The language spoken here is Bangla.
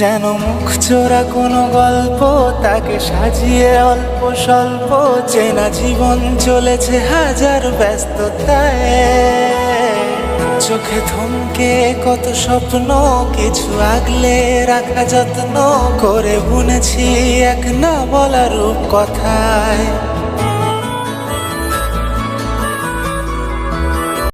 যেন মুখ চোরা কোনো গল্প, তাকে সাজিয়ে অল্প স্বল্প, চেনা জীবন চলেছে হাজার ব্যস্ততায়। চোখে থমকে কত স্বপ্ন, কিছু আগলে রাখা যত্ন করে বুনেছি এক না বলা রূপ কথায়